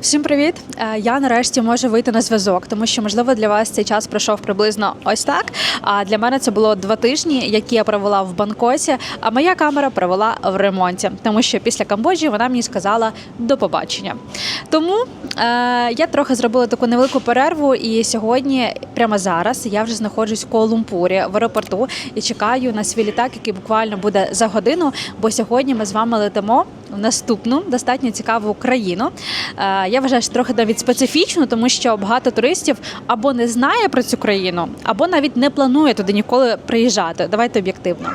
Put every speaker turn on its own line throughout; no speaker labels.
Всім привіт! Е, Я нарешті можу вийти на зв'язок, тому що можливо для вас цей час пройшов приблизно ось так. А для мене це було два тижні, які я провела в Бангкоці. А моя камера провела в ремонті, тому що після Камбоджі вона мені сказала до побачення. Тому е, я трохи зробила таку невелику перерву, і сьогодні, прямо зараз, я вже знаходжусь в Куала-Лумпурі в аеропорту і чекаю на свій літак, який буквально буде за годину. Бо сьогодні ми з вами летимо наступну достатньо цікаву країну. Е, Я вважаю, що трохи навіть специфічну, тому що багато туристів або не знає про цю країну, або навіть не планує туди ніколи приїжджати. Давайте об'єктивно.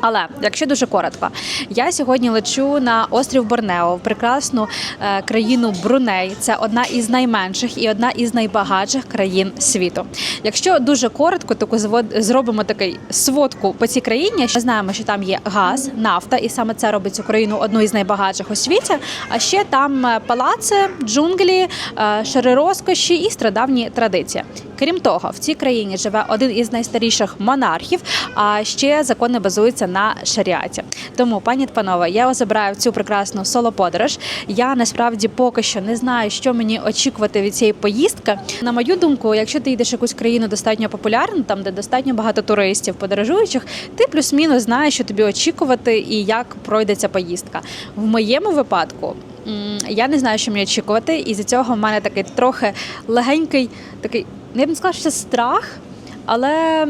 Але якщо дуже коротко, я сьогодні лечу на острів Борнео в прекрасну е, країну Бруней. Це одна із найменших і одна із найбагатших країн світу. Якщо дуже коротко, звод- зробимо такий сводку по цій країні. Ми знаємо, що там є газ, нафта, і саме це робить цю країну одну із найбагатших у світі. А ще там е, палаци, джунглі, е, шари розкоші і страдавні традиції. Крім того, в цій країні живе один із найстаріших монархів, а ще закони базуються на шаріаті. Тому, пані та панове, я вас забираю в цю прекрасну соло-подорож. Я насправді поки що не знаю, що мені очікувати від цієї поїздки. На мою думку, якщо ти йдеш в якусь країну достатньо популярну, там де достатньо багато туристів, подорожуючих, ти плюс-мінус знаєш, що тобі очікувати і як пройде ця поїздка. В моєму випадку. Я не знаю, що мені очікувати, і з цього в мене такий трохи легенький, такий, я б не сказала, що це страх, але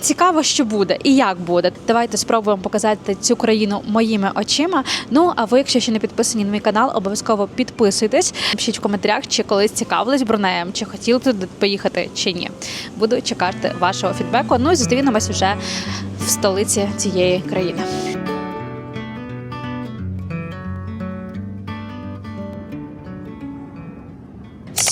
цікаво, що буде і як буде. Давайте спробуємо показати цю країну моїми очима. Ну а ви, якщо ще не підписані на мій канал, обов'язково підписуйтесь. Пишіть в коментарях, чи колись цікавились Брунеєм, чи хотіли туди поїхати, чи ні. Буду чекати вашого фідбеку. Ну і зустрінемось вже в столиці цієї країни.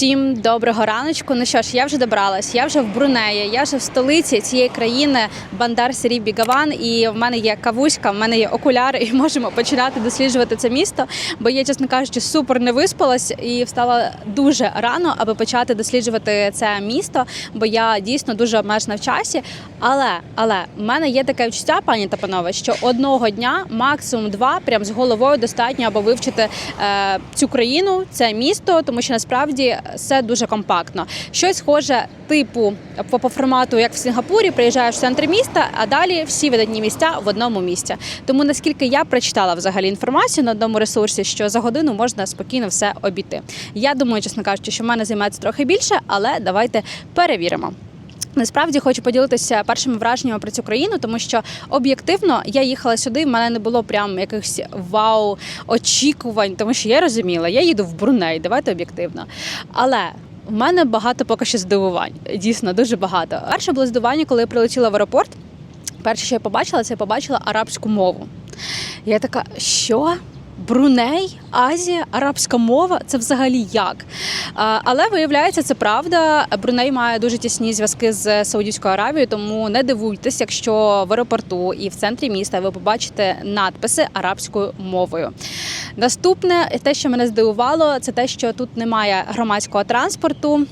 Всім доброго раночку. Ну що ж, я вже добралась. Я вже в Брунеї, я вже в столиці цієї країни Бандар Сері Бігаван. І в мене є кавуська, в мене є окуляри, і можемо починати досліджувати це місто. Бо я, чесно кажучи, супер не виспалась і встала дуже рано, аби почати досліджувати це місто. Бо я дійсно дуже обмежена в часі. Але але в мене є таке відчуття, пані та панове, що одного дня, максимум два, прям з головою достатньо, аби вивчити е, цю країну, це місто, тому що насправді все дуже компактно. Щось схоже, типу по, по формату, як в Сінгапурі, приїжджаєш в центр міста, а далі всі видатні місця в одному місці. Тому наскільки я прочитала взагалі інформацію на одному ресурсі, що за годину можна спокійно все обійти. Я думаю, чесно кажучи, що в мене займається трохи більше, але давайте перевіримо. Насправді хочу поділитися першими враженнями про цю країну, тому що об'єктивно я їхала сюди. в мене не було прям якихось вау очікувань, тому що я розуміла, я їду в Бруней, давайте об'єктивно. Але в мене багато поки що здивувань. Дійсно, дуже багато. Перше було здивування, коли я прилетіла в аеропорт. Перше, що я побачила, це я побачила арабську мову. Я така, що? Бруней, Азія, арабська мова це взагалі як? Але виявляється, це правда. Бруней має дуже тісні зв'язки з Саудівською Аравією, тому не дивуйтесь, якщо в аеропорту і в центрі міста ви побачите надписи арабською мовою. Наступне, те, що мене здивувало, це те, що тут немає громадського транспорту.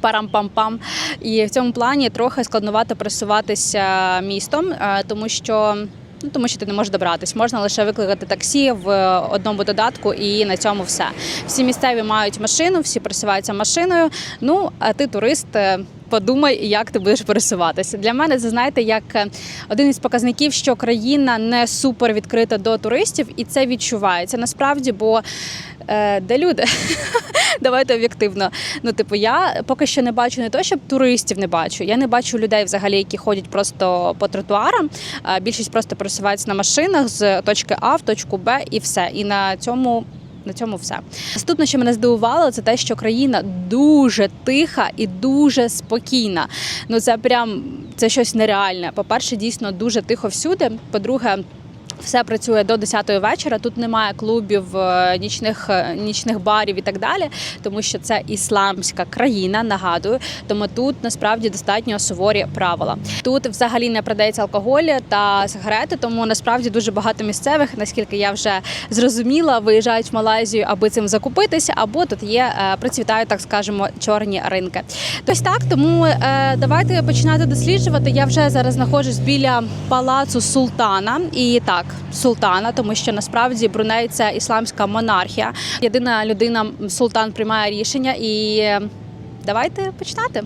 Парам-пам-пам. І в цьому плані трохи складновато пересуватися містом, е, тому що. Ну, тому що ти не можеш добратись. Можна лише викликати таксі в одному додатку, і на цьому все. Всі місцеві мають машину, всі пересуваються машиною. Ну, а ти турист. Подумай, як ти будеш пересуватися. Для мене це знаєте, як е, один із показників, що країна не супер відкрита до туристів, і це відчувається насправді, бо е, де люди? Давайте об'єктивно. Ну, типу, я поки що не бачу не то, щоб туристів не бачу. Я не бачу людей взагалі, які ходять просто по тротуарам. Більшість просто пересуваються на машинах з точки А в точку Б і все. І на цьому. На цьому все. Наступне, що мене здивувало, це те, що країна дуже тиха і дуже спокійна. Ну це прям це щось нереальне. По-перше, дійсно дуже тихо всюди. По-друге, все працює до 10 вечора. Тут немає клубів, е, нічних е, нічних барів і так далі, тому що це ісламська країна. Нагадую, тому тут насправді достатньо суворі правила. Тут взагалі не продається алкоголь та сигарети, тому насправді дуже багато місцевих, наскільки я вже зрозуміла, виїжджають в Малайзію, аби цим закупитися, або тут є е, процвітають, так скажемо, чорні ринки. Ось так, тому давайте починати досліджувати. Я вже зараз знаходжусь біля палацу султана. І так, султана, тому що насправді Бруней це ісламська монархія. Єдина людина султан приймає рішення, і е, давайте починати.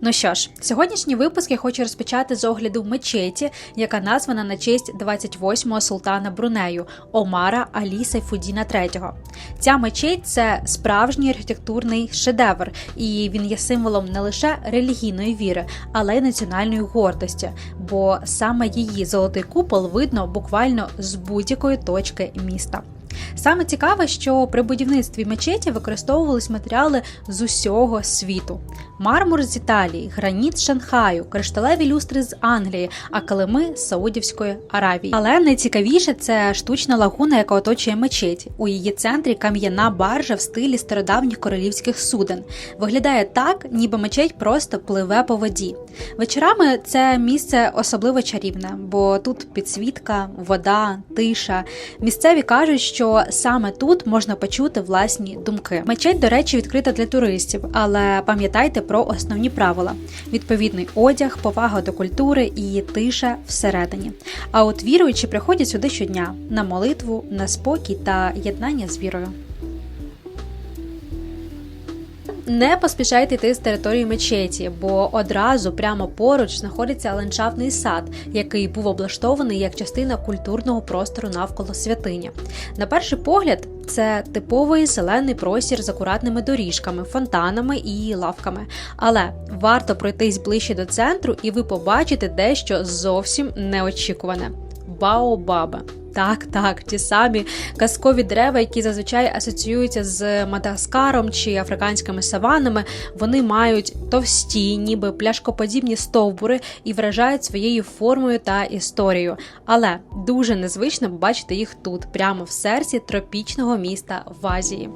Ну що ж, сьогоднішній випуск я хочу розпочати з огляду мечеті, яка названа на честь 28-го султана Брунею Омара Алі Сайфудіна III. Ця мечеть це справжній архітектурний шедевр, і він є символом не лише релігійної віри, але й національної гордості, бо саме її золотий купол видно буквально з будь-якої точки міста. Саме цікаве, що при будівництві мечеті використовувались матеріали з усього світу: мармур з Італії, граніт з Шанхаю, кришталеві люстри з Англії, а килими з Саудівської Аравії. Але найцікавіше це штучна лагуна, яка оточує мечеть. У її центрі кам'яна баржа в стилі стародавніх королівських суден. Виглядає так, ніби мечеть просто пливе по воді. Вечорами це місце особливо чарівне, бо тут підсвітка, вода, тиша. Місцеві кажуть, що саме тут можна почути власні думки. Мечеть, до речі, відкрита для туристів, але пам'ятайте про основні правила: відповідний одяг, повага до культури і тиша всередині. А от віруючі приходять сюди щодня на молитву, на спокій та єднання з вірою. Не поспішайте йти з території мечеті, бо одразу прямо поруч знаходиться ландшафтний сад, який був облаштований як частина культурного простору навколо святині. На перший погляд, це типовий зелений простір з акуратними доріжками, фонтанами і лавками. Але варто пройтись ближче до центру, і ви побачите дещо зовсім неочікуване баобаби. Так, так, ті самі казкові дерева, які зазвичай асоціюються з Мадагаскаром чи африканськими саванами, вони мають товсті, ніби пляшкоподібні стовбури і вражають своєю формою та історією. Але дуже незвично побачити їх тут, прямо в серці тропічного міста в Азії.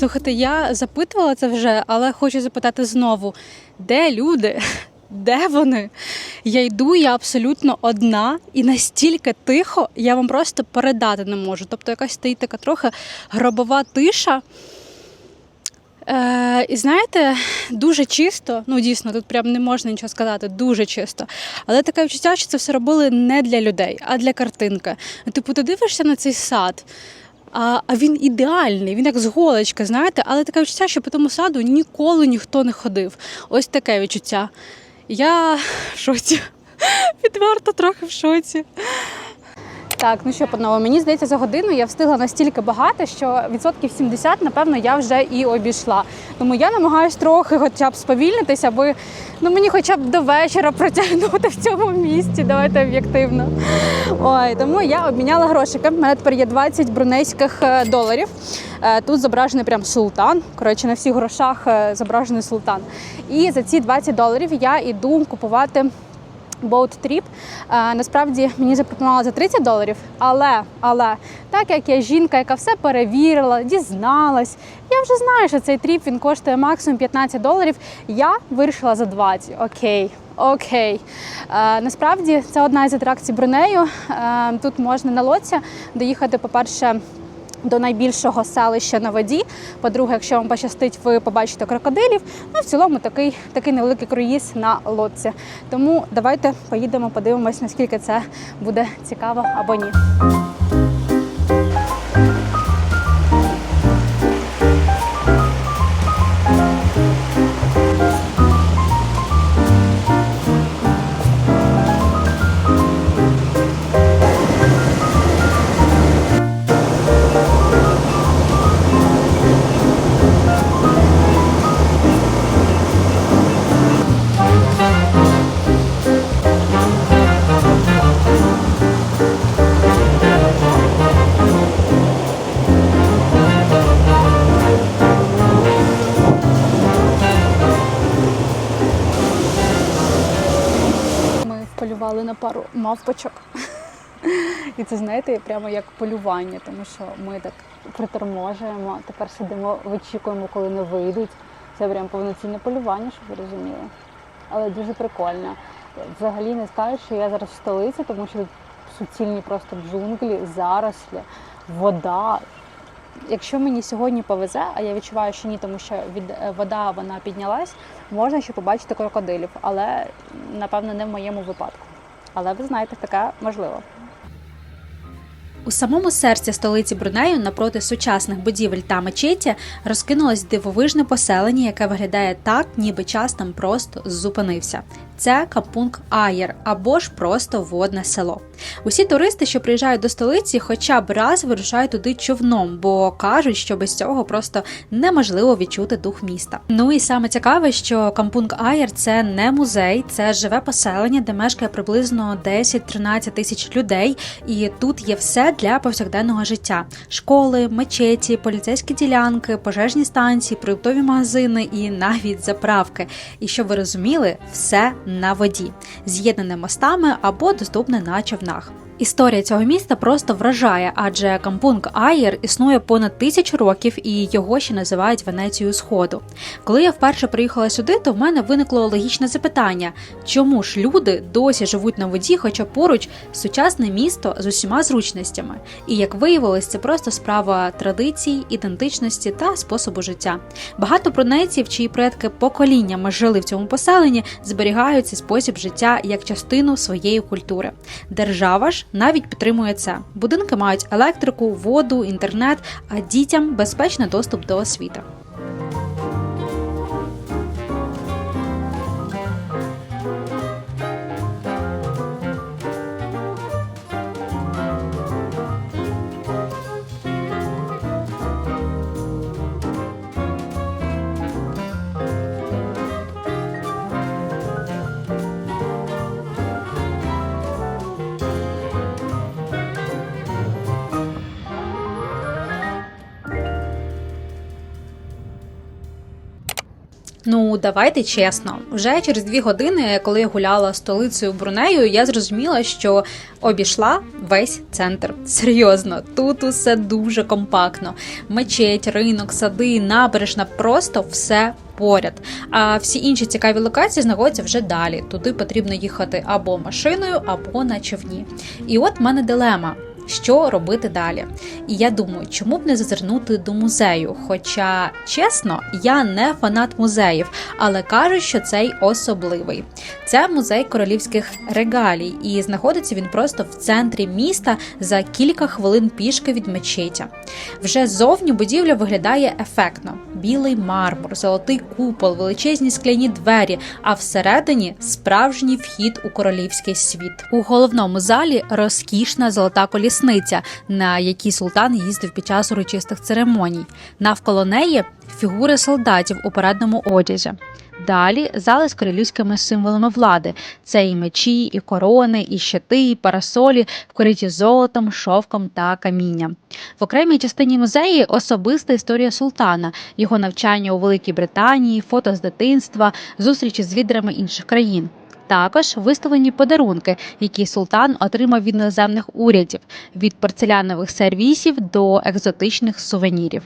Слухайте, я запитувала це вже, але хочу запитати знову: де люди? Де вони? Я йду, я абсолютно одна і настільки тихо, я вам просто передати не можу. Тобто якась стоїть така трохи гробова тиша. Е, І знаєте, дуже чисто, ну дійсно, тут прям не можна нічого сказати, дуже чисто. Але таке відчуття, що це все робили не для людей, а для картинки. Типу, ти дивишся на цей сад. А а він ідеальний, він як з голочки, знаєте, але таке відчуття, що по тому саду ніколи ніхто не ходив. Ось таке відчуття. Я в шоці. Відверто трохи в шоці. Так, ну що, панове, мені здається, за годину я встигла настільки багато, що відсотків 70, напевно, я вже і обійшла. Тому я намагаюся трохи хоча б сповільнитися, аби ну, мені хоча б до вечора протягнути в цьому місці. Давайте об'єктивно. Ой, тому я обміняла грошики. У мене тепер є 20 брунейських е, доларів. Е, Тут зображений прям султан. Коротше, на всіх грошах е, зображений султан. І за ці 20 доларів я йду купувати. Boat Trip. Е, насправді мені запропонували за 30 доларів, але але так як я жінка, яка все перевірила, дізналась, я вже знаю, що цей тріп він коштує максимум 15 доларів. Я вирішила за 20. Окей. Окей, Е, насправді це одна із атракцій Брунею. Е, тут можна на лодці доїхати, по-перше, до найбільшого селища на воді. По-друге, якщо вам пощастить, ви побачите крокодилів. Ну, в цілому такий, такий невеликий круїз на лодці. Тому давайте поїдемо, подивимось, наскільки це буде цікаво або ні. На пару мавпочок. І це знаєте, прямо як полювання, тому що ми так приторможуємо, тепер сидимо, вичікуємо, коли не вийдуть. Це прям повноцінне полювання, щоб ви розуміли. Але дуже прикольно. Взагалі не скажу, що я зараз в столиці, тому що суцільні просто джунглі, зарослі, вода. Якщо мені сьогодні повезе, а я відчуваю, що ні, тому що від е, вода вона піднялась, можна ще побачити крокодилів, але напевно не в моєму випадку. Але ви знаєте, таке можливо. У самому серці столиці Брунею, напроти сучасних будівель та мечеті, розкинулось дивовижне поселення, яке виглядає так, ніби час там просто зупинився. Це Капунг Аєр або ж просто водне село. Усі туристи, що приїжджають до столиці, хоча б раз вирушають туди човном, бо кажуть, що без цього просто неможливо відчути дух міста. Ну і саме цікаве, що Кампунг Аєр це не музей, це живе поселення, де мешкає приблизно 10-13 тисяч людей, і тут є все для повсякденного життя: школи, мечеті, поліцейські ділянки, пожежні станції, продуктові магазини і навіть заправки. І щоб ви розуміли, все на воді, з'єднане мостами або доступне на човнах. Історія цього міста просто вражає, адже Кампунг Аєр існує понад тисячу років і його ще називають Венецією Сходу. Коли я вперше приїхала сюди, то в мене виникло логічне запитання: чому ж люди досі живуть на воді, хоча поруч сучасне місто з усіма зручностями? І як виявилось, це просто справа традицій, ідентичності та способу життя. Багато брунейців, чиї предки поколіннями жили в цьому поселенні, зберігають цей спосіб життя як частину своєї культури. Держава ж навіть підтримує це. Будинки мають електрику, воду, інтернет, а дітям безпечний доступ до освіти. Ну, давайте чесно. Вже через дві години, коли я гуляла столицею Брунею, я зрозуміла, що обійшла весь центр. Серйозно, тут усе дуже компактно. Мечеть, ринок, сади, набережна, просто все. Поряд, а всі інші цікаві локації знаходяться вже далі. Туди потрібно їхати або машиною, або на човні. І от в мене дилема що робити далі. І я думаю, чому б не зазирнути до музею? Хоча, чесно, я не фанат музеїв, але кажуть, що цей особливий. Це музей королівських регалій, і знаходиться він просто в центрі міста за кілька хвилин пішки від мечетя. Вже зовні будівля виглядає ефектно: білий мармур, золотий купол, величезні скляні двері, а всередині справжній вхід у королівський світ. У головному залі розкішна золота колісниця, на якій султан їздив під час урочистих церемоній. Навколо неї фігури солдатів у парадному одязі. Далі зали з королівськими символами влади: це і мечі, і корони, і щити, і парасолі, вкриті золотом, шовком та камінням. В окремій частині музеї особиста історія султана, його навчання у Великій Британії, фото з дитинства, зустрічі з лідерами інших країн. Також виставлені подарунки, які султан отримав від іноземних урядів, від порцелянових сервісів до екзотичних сувенірів.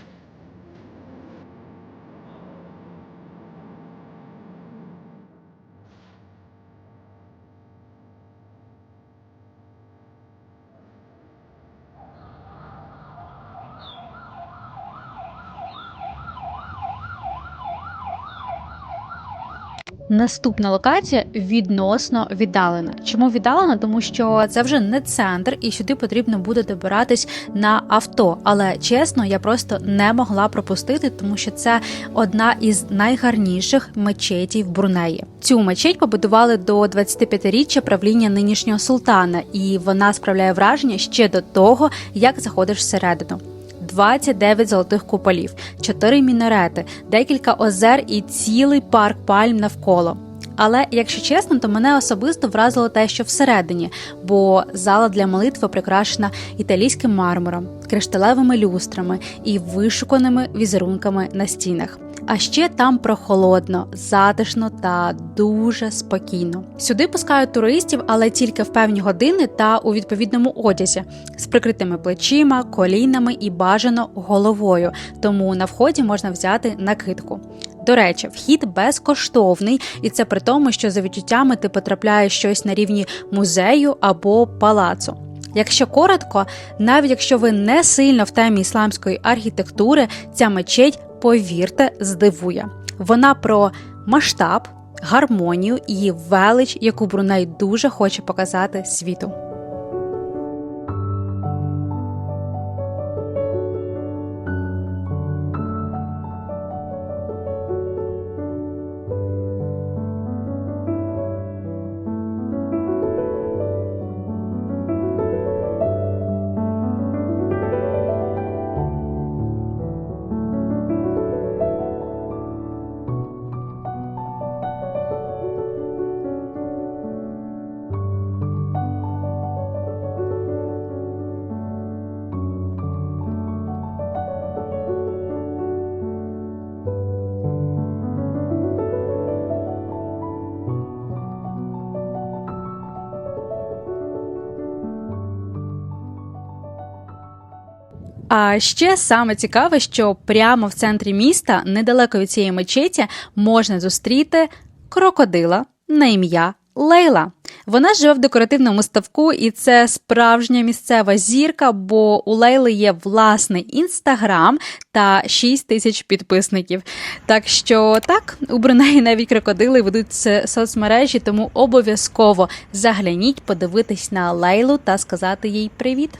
Наступна локація відносно віддалена. Чому віддалена? Тому що це вже не центр, і сюди потрібно буде добиратись на авто. Але чесно, я просто не могла пропустити, тому що це одна із найгарніших мечетій в Брунеї. Цю мечеть побудували до 25-річчя правління нинішнього султана, і вона справляє враження ще до того, як заходиш всередину. 29 золотих куполів, 4 мінарети, декілька озер і цілий парк пальм навколо. Але якщо чесно, то мене особисто вразило те, що всередині, бо зала для молитви прикрашена італійським мармуром, кришталевими люстрами і вишуканими візерунками на стінах. А ще там прохолодно, затишно та дуже спокійно. Сюди пускають туристів, але тільки в певні години та у відповідному одязі з прикритими плечима, колінами і бажано головою. Тому на вході можна взяти накидку. До речі, вхід безкоштовний, і це при тому, що за відчуттями ти потрапляєш щось на рівні музею або палацу. Якщо коротко, навіть якщо ви не сильно в темі ісламської архітектури, ця мечеть, повірте, здивує. Вона про масштаб, гармонію і велич, яку Бруней дуже хоче показати світу. А ще саме цікаве, що прямо в центрі міста, недалеко від цієї мечеті, можна зустріти крокодила на ім'я Лейла. Вона живе в декоративному ставку, і це справжня місцева зірка, бо у Лейли є власний інстаграм та 6 тисяч підписників. Так що так, у Брунеї навіть крокодили ведуть соцмережі, тому обов'язково загляніть, подивитись на Лейлу та сказати їй привіт.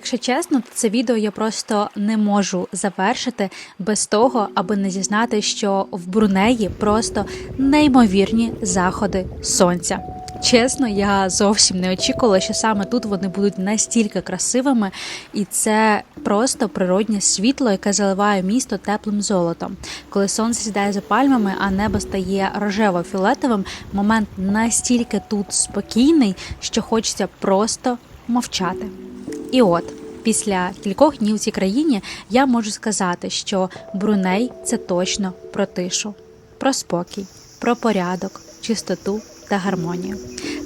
Якщо чесно, це відео я просто не можу завершити без того, аби не зізнати, що в Брунеї просто неймовірні заходи сонця. Чесно, я зовсім не очікувала, що саме тут вони будуть настільки красивими, і це просто природнє світло, яке заливає місто теплим золотом. Коли сонце сідає за пальмами, а небо стає рожево-фіолетовим, момент настільки тут спокійний, що хочеться просто мовчати. І от після кількох днів в цій країні я можу сказати, що Бруней це точно про тишу, про спокій, про порядок, чистоту та гармонію.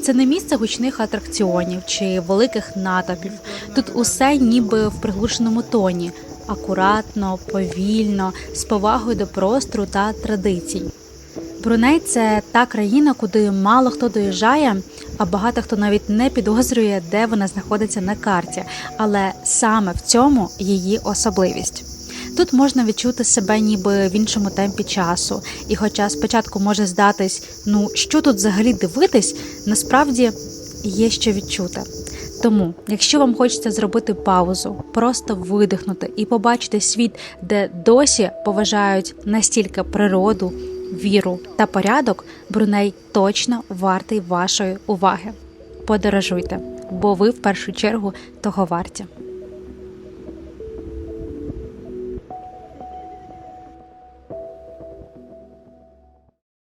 Це не місце гучних атракціонів чи великих натовпів. Тут усе ніби в приглушеному тоні, акуратно, повільно, з повагою до простору та традицій. Бруней це та країна, куди мало хто доїжджає, а багато хто навіть не підозрює, де вона знаходиться на карті. Але саме в цьому її особливість. Тут можна відчути себе ніби в іншому темпі часу, і хоча спочатку може здатись, ну що тут взагалі дивитись, насправді є що відчути. Тому, якщо вам хочеться зробити паузу, просто видихнути і побачити світ, де досі поважають настільки природу, віру та порядок, Бруней точно вартий вашої уваги. Подорожуйте, бо ви в першу чергу того варті.